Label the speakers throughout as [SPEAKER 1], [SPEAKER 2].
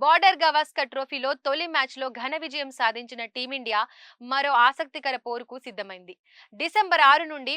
[SPEAKER 1] Border Gavaskar ట్రోఫీలో తొలి మ్యాచ్లో ఘన విజయం సాధించిన టీమిండియా మరో ఆసక్తికర పోరుకు సిద్ధమైంది. డిసెంబర్ ఆరు నుండి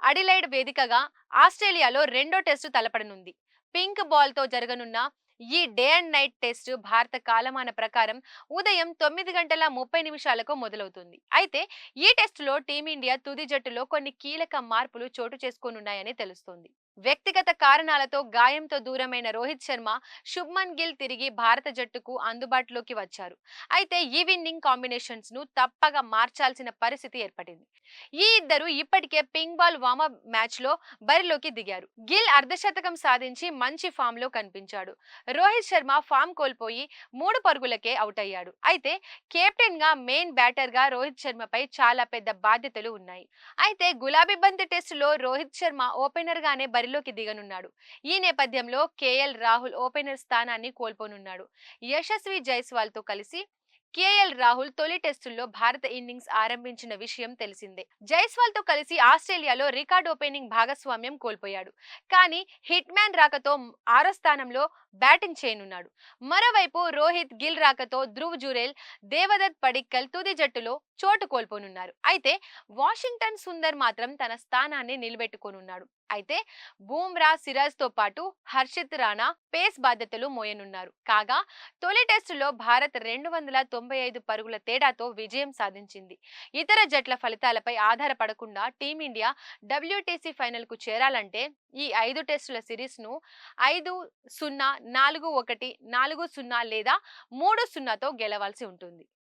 [SPEAKER 1] అడిలైడ్ వేదికగా ఆస్ట్రేలియాలో రెండో టెస్టు తలపడనుంది. పింక్ బాల్తో జరగనున్న ఈ డే అండ్ నైట్ టెస్ట్ భారత కాలమాన ప్రకారం ఉదయం తొమ్మిది గంటల ముప్పై నిమిషాలకు మొదలవుతుంది. అయితే ఈ టెస్టులో టీమిండియా తుది జట్టులో కొన్ని కీలక మార్పులు చోటు చేసుకోనున్నాయని తెలుస్తోంది. వ్యక్తిగత కారణాలతో గాయంతో దూరమైన రోహిత్ శర్మ శుభ్మన్ గిల్ తిరిగి భారత జట్టుకు అందుబాటులోకి వచ్చారు. అయితే ఈ విన్నింగ్ కాంబినేషన్స్ను తప్పగా మార్చాల్సిన పరిస్థితి ఏర్పడింది. ఈ ఇద్దరు ఇప్పటికే పింక్ బాల్ వామప్ మ్యాచ్లో బరిలోకి దిగారు. గిల్ అర్ధశతకం సాధించి మంచి ఫామ్లో కనిపించాడు. రోహిత్ శర్మ ఫామ్ కోల్పోయి మూడు పరుగులకే అవుట్ అయ్యాడు. అయితే కెప్టెన్గా మెయిన్ బ్యాటర్గా రోహిత్ శర్మపై చాలా పెద్ద బాధ్యతలు ఉన్నాయి. అయితే గులాబీ బంతి టెస్టులో రోహిత్ శర్మ ఓపెనర్ గానే బరిలోకి దిగనున్నాడు. ఈ నేపథ్యంలో కేఎల్ రాహుల్ ఓపెనర్ స్థానాన్ని కోల్పోనున్నాడు. యశస్వి జైస్వాల్తో కలిసి కేఎల్ రాహుల్ తొలి టెస్టుల్లో భారత ఇన్నింగ్స్ ఆరంభించిన విషయం తెలిసిందే. జైస్వాల్తో కలిసి ఆస్ట్రేలియాలో రికార్డ్ ఓపెనింగ్ భాగస్వామ్యం కోల్పోయాడు. కానీ హిట్ మ్యాన్ రాకతో ఆరో స్థానంలో బ్యాటింగ్ చేయనున్నాడు. మరోవైపు రోహిత్ గిల్ రాకతో ధ్రువ్ జురేల్ దేవదత్ పడిక్కల్ తుది జట్టులో చోటు కోల్పోనున్నారు. అయితే వాషింగ్టన్ సుందర్ మాత్రం తన స్థానాన్ని నిలబెట్టుకోనున్నాడు. అయితే బూమ్రా సిరాజ్తో పాటు హర్షిత్ రాణా పేస్ బాధ్యతలు మోయనున్నారు. కాగా తొలి టెస్టులో భారత్ రెండు వందల తొంభై ఐదు పరుగుల తేడాతో విజయం సాధించింది. ఇతర జట్ల ఫలితాలపై ఆధారపడకుండా టీమిండియా డబ్ల్యూటీసీ ఫైనల్కు చేరాలంటే ఈ ఐదు టెస్టుల సిరీస్ను ఐదు సున్నా నాలుగు ఒకటి నాలుగు సున్నా లేదా మూడు సున్నాతో గెలవాల్సి ఉంటుంది.